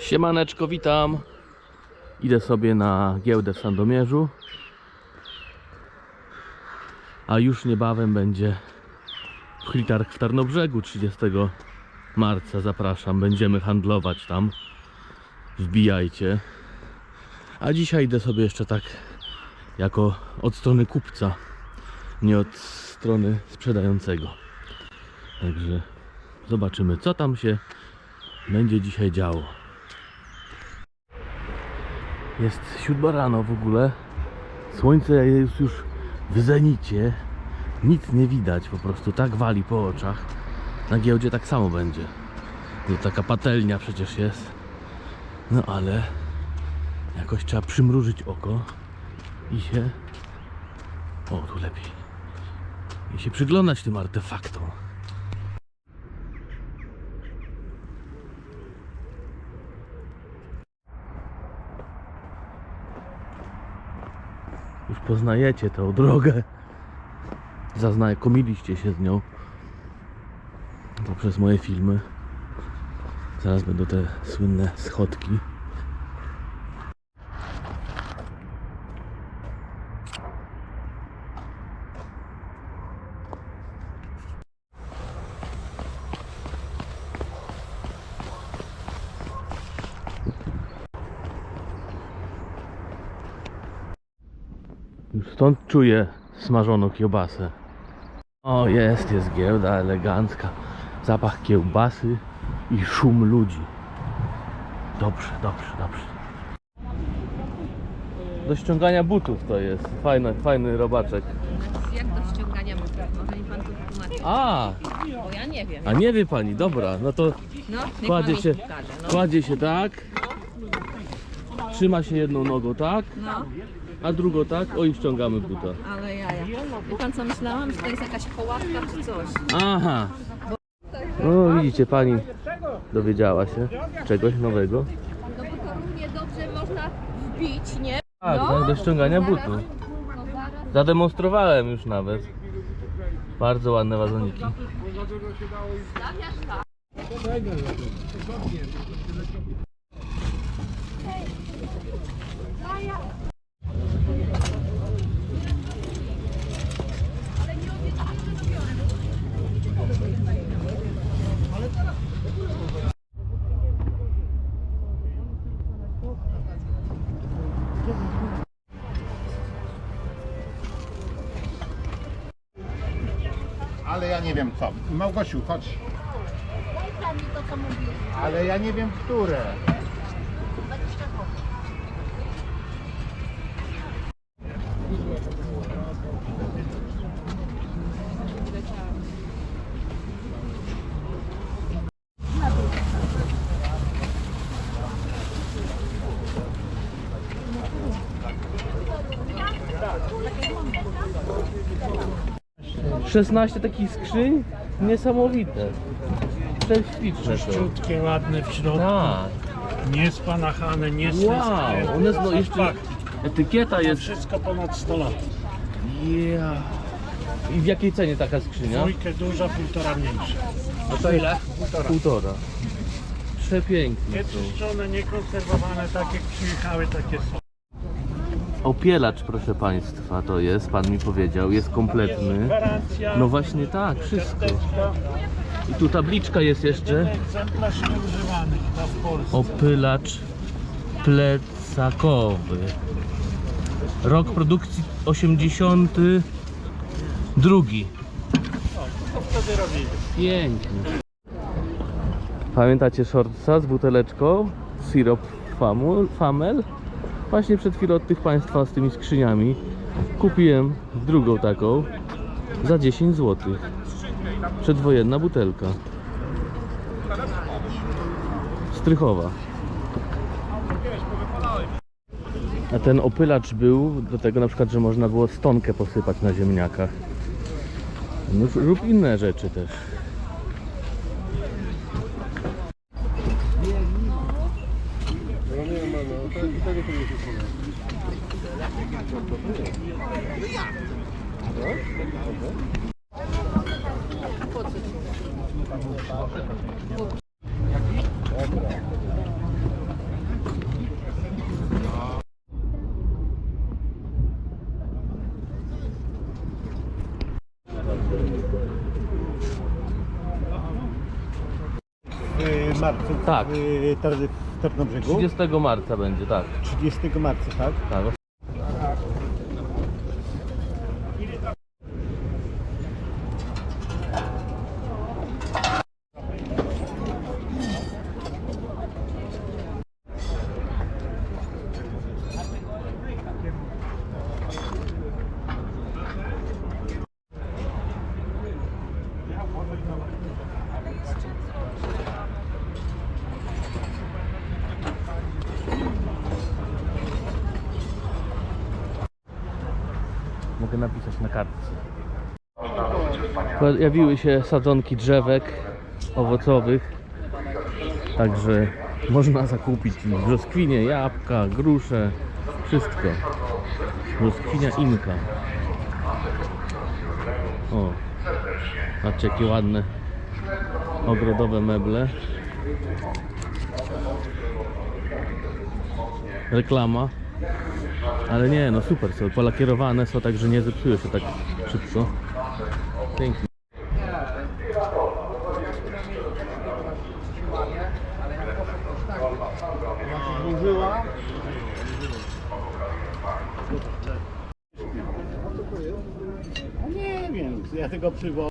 Siemaneczko, witam. Idę sobie na giełdę w Sandomierzu. A już niebawem będzie Flitarg w Tarnobrzegu 30 marca. Zapraszam, będziemy handlować tam. Wbijajcie. A dzisiaj idę sobie jeszcze tak jako od strony kupca, nie od strony sprzedającego. Także zobaczymy, co tam się będzie dzisiaj działo. Jest siódma rano w ogóle. Słońce jest już w zenicie. Nic nie widać, po prostu tak wali po oczach. Na giełdzie tak samo będzie. To taka patelnia przecież jest. No ale jakoś trzeba przymrużyć oko i się. O, tu lepiej. I się przyglądać tym artefaktom. Poznajecie tę drogę. Zaznakomiliście się z nią poprzez moje filmy. Zaraz będą te słynne schodki. Już stąd czuję smażoną kiełbasę. O, jest, jest giełda elegancka. Zapach kiełbasy i szum ludzi. Dobrze, dobrze, dobrze. Do ściągania butów to jest. Fajny, fajny robaczek. Jak do ściągania butów? Może mi pan tu wytłumaczy? A, Bo ja nie wiem. a nie wie pani, dobra, no to No, niech kładzie pan się, mi pokaże. No. kładzie się tak. Trzyma się jedną nogą tak, no, a drugą tak. O i ściągamy buta. ale jaja. Wie pan co myślałam? Że to jest jakaś kołatka czy coś. Aha. No widzicie, pani dowiedziała się czegoś nowego. No bo to równie dobrze można wbić, nie? Tak, No. tak, do ściągania Zaraz, butów. no. Zademonstrowałem już nawet. Bardzo ładne wazoniki. Stawiasz tak. Ja nie wiem co. Małgosiu, chodź. Ale ja nie wiem które. 16 takich skrzyń? Niesamowite. Prześliczne. Czyściutkie, ładne w środku, Tak. nie spanachane, nie Wow. One no jeszcze etykieta jest. Wszystko ponad 100 lat. Yeah. I w jakiej cenie taka skrzynia? Dwójkę duża, półtora mniejsza. A to ile? Półtora. Przepiękne Nie są. czyszczone, nie konserwowane, tak jak przyjechały, takie są. Opielacz, proszę Państwa, to jest, Pan mi powiedział, jest kompletny. No właśnie tak, wszystko. I tu tabliczka jest jeszcze. egzemplarz nieużywany. Opylacz plecakowy. Rok produkcji 82. To wtedy. Pięknie. Pamiętacie shortsa z buteleczką? Sirop famul, Famel? Właśnie przed chwilą od tych Państwa z tymi skrzyniami kupiłem drugą taką za 10 zł. Przedwojenna butelka. Strychowa. A ten opylacz był do tego na przykład, że można było stonkę posypać na ziemniakach. No, lub inne rzeczy też. W marcu Tak. w, Tar w Tarnobrzegu. 30 marca będzie, tak. 30 marca, tak? tak. Mogę napisać na kartce. Pojawiły się sadzonki drzewek owocowych, także można zakupić brzoskwinie, jabłka, grusze, wszystko. Brzoskwinia inka. O, patrzcie jakie ładne ogrodowe meble. Reklama. Ale nie, no super są, polakierowane są tak, że nie zepsują się tak szybko. Pięknie. Nie wiem, ja tego przywołam.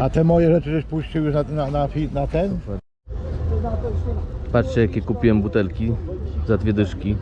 A te moje rzeczy żeś puścił już na, na, na, na ten? Patrzcie jakie kupiłem butelki za dwie dyszki.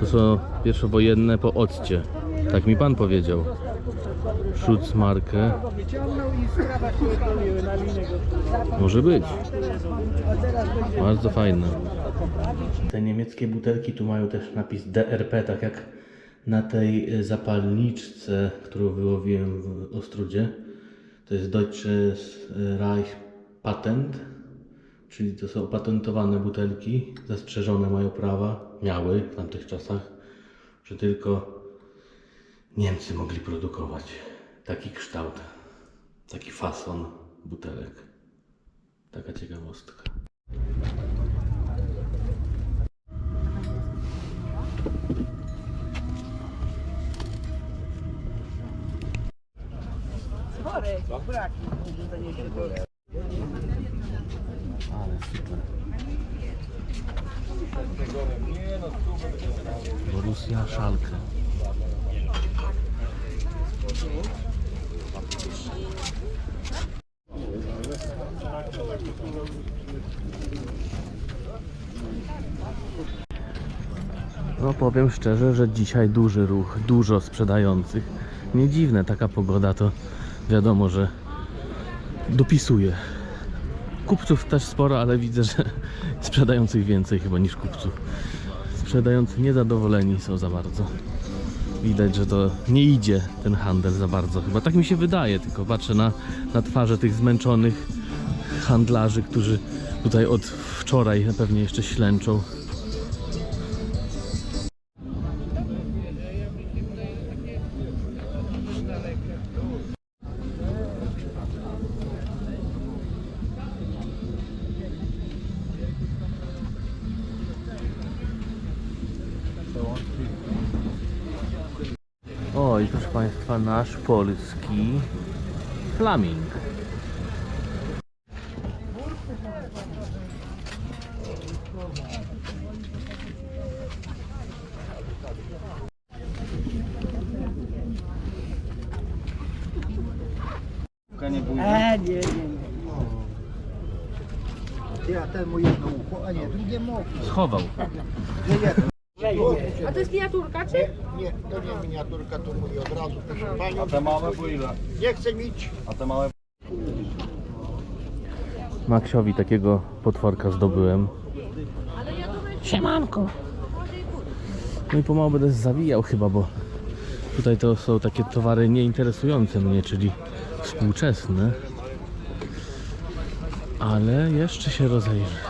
To są pierwszowojenne po occie. Tak mi pan powiedział. Schutzmarkę. Może być. Bardzo fajne. Te niemieckie butelki tu mają też napis DRP, tak jak na tej e, zapalniczce, którą wyłowiłem w Ostrudzie. To jest Deutsche Reich Patent, czyli to są opatentowane butelki, zastrzeżone mają prawa, miały w tamtych czasach, że tylko Niemcy mogli produkować taki kształt, taki fason butelek. Taka ciekawostka. Ale super. Borussia Schalke. No powiem szczerze, że dzisiaj duży ruch, dużo sprzedających. Nie dziwne, taka pogoda to wiadomo, że dopisuje. Kupców też sporo, ale widzę, że sprzedających więcej chyba niż kupców. Sprzedający niezadowoleni są za bardzo. Widać, że to nie idzie ten handel za bardzo. Chyba tak mi się wydaje, tylko patrzę na, na twarze tych zmęczonych handlarzy, którzy tutaj od wczoraj pewnie jeszcze ślęczą. I proszę Państwa, nasz polski flaming. A, nie, nie, nie. Ja ten mu jedno ucho, a nie, drugie mu. Schował. A to jest miniaturka, czy? Nie, to nie miniaturka, to mówię od razu, proszę panią. A te małe po ile? Nie chcę mieć. Maksiowi takiego potworka zdobyłem. Siemanko. No i pomału będę zawijał chyba, bo Tutaj to są takie towary nieinteresujące mnie, czyli współczesne. Ale jeszcze się rozejrzę.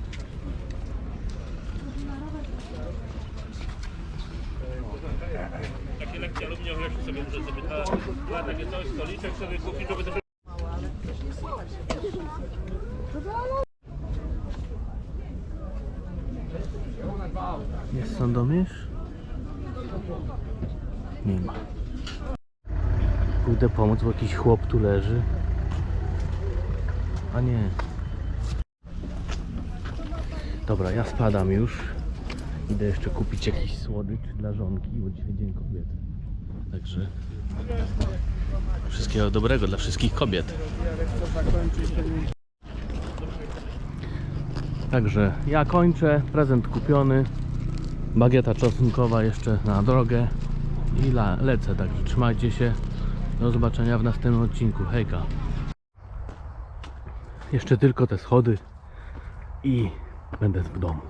Takie lekkie aluminium jeszcze sobie muszę sobie na takie coś, stoliczek sobie kupić, żeby też Jest Sandomierz? Nie ma. Pójdę pomóc, bo jakiś chłop tu leży. A nie. Dobra, ja spadam już. Idę jeszcze kupić jakiś słodycz dla żonki, bo dzisiaj dzień kobiety. Także wszystkiego dobrego dla wszystkich kobiet. Także ja kończę, prezent kupiony, bagieta czosnkowa jeszcze na drogę i lecę, także trzymajcie się, do zobaczenia w następnym odcinku, hejka. Jeszcze tylko te schody i będę w domu.